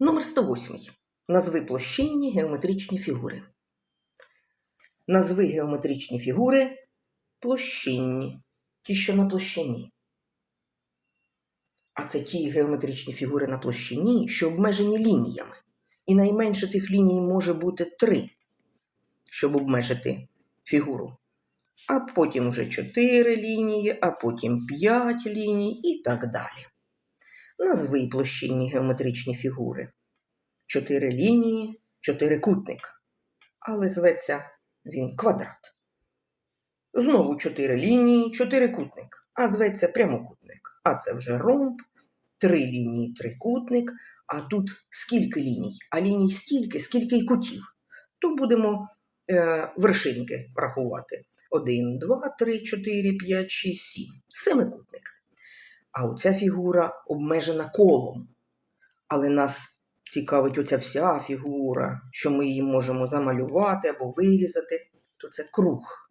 Номер 108. Назви площинні геометричні фігури. Назви геометричні фігури площинні. Ті, що на площині. А це ті геометричні фігури на площині, що обмежені лініями. І найменше тих ліній може бути три, щоб обмежити фігуру. А потім вже чотири лінії, а потім п'ять ліній і так далі. Назви площинні геометричні фігури. Чотири лінії, чотирикутник. Але зветься він квадрат. Знову чотири лінії, чотирикутник, а зветься прямокутник. А це вже ромб, три лінії, трикутник. А тут скільки ліній? А ліній стільки, скільки й кутів. То будемо е, вершинки рахувати. 1, 2, 3, 4, 5, 6, 7. Семикутник. А оця фігура обмежена колом. Але нас цікавить оця вся фігура, що ми її можемо замалювати або вирізати, то це круг.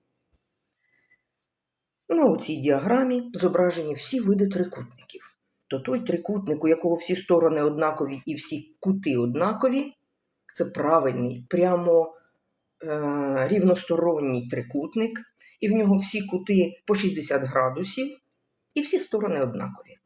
На цій діаграмі зображені всі види трикутників. То той трикутник, у якого всі сторони однакові і всі кути однакові, це правильний, прямо е, рівносторонній трикутник, і в нього всі кути по 60 градусів, і всі сторони однакові.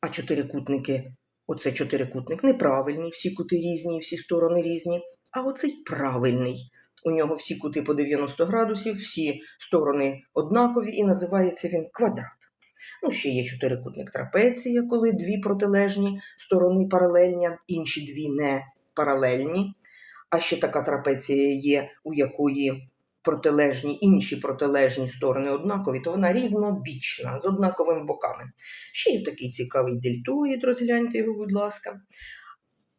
А чотирикутники, оце чотирикутник неправильний, всі кути різні, всі сторони різні. А оцей правильний. У нього всі кути по 90 градусів, всі сторони однакові, і називається він квадрат. Ну, ще є чотирикутник трапеція, коли дві протилежні сторони паралельні, інші дві не паралельні. А ще така трапеція є, у якої протилежні, інші протилежні сторони однакові, то вона рівнобічна, з однаковими боками. Ще є такий цікавий дельтоїд, розгляньте його, будь ласка.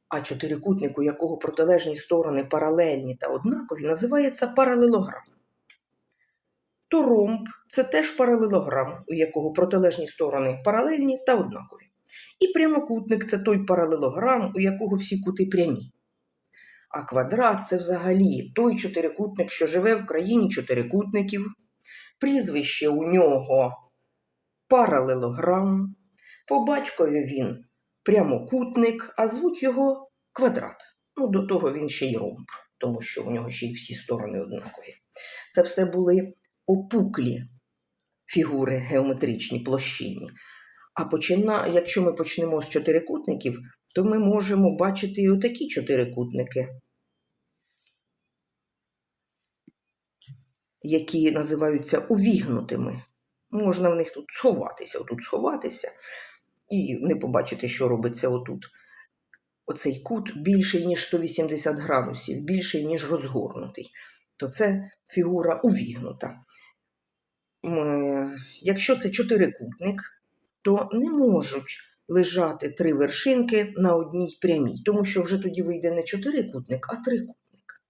А чотирикутник, у якого протилежні сторони паралельні та однакові, називається паралелограм. То ромб це теж паралелограм, у якого протилежні сторони паралельні та однакові. І прямокутник це той паралелограм, у якого всі кути прямі. А квадрат це взагалі той чотирикутник, що живе в країні чотирикутників. Прізвище у нього паралелограм. По батькові він прямокутник, а звуть його квадрат. Ну, до того він ще й ромб, тому що у нього ще й всі сторони однакові. Це все були опуклі фігури геометричні, площинні. А почина... якщо ми почнемо з чотирикутників, то ми можемо бачити і отакі чотирикутники, які називаються увігнутими. Можна в них тут сховатися, отут сховатися, і не побачити, що робиться отут. Оцей кут більший, ніж 180 градусів, більший, ніж розгорнутий. То це фігура увігнута. Якщо це чотирикутник, то не можуть лежати три вершинки на одній прямій, тому що вже тоді вийде не чотирикутник, а трикутник.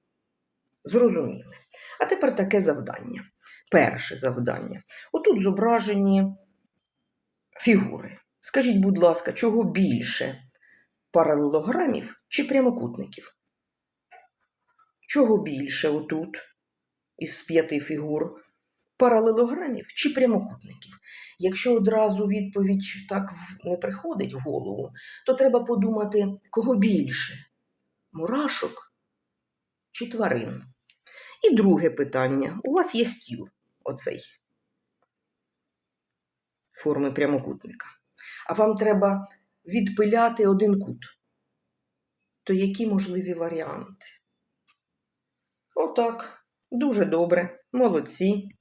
Зрозуміли. А тепер таке завдання. Перше завдання. Отут зображені фігури. Скажіть, будь ласка, чого більше паралелограмів чи прямокутників? Чого більше отут із п'яти фігур? Паралелограмів чи прямокутників? Якщо одразу відповідь так не приходить в голову, то треба подумати, кого більше мурашок чи тварин. І друге питання: у вас є стіл оцей форми прямокутника. А вам треба відпиляти один кут. То які можливі варіанти? Отак. Дуже добре. Молодці.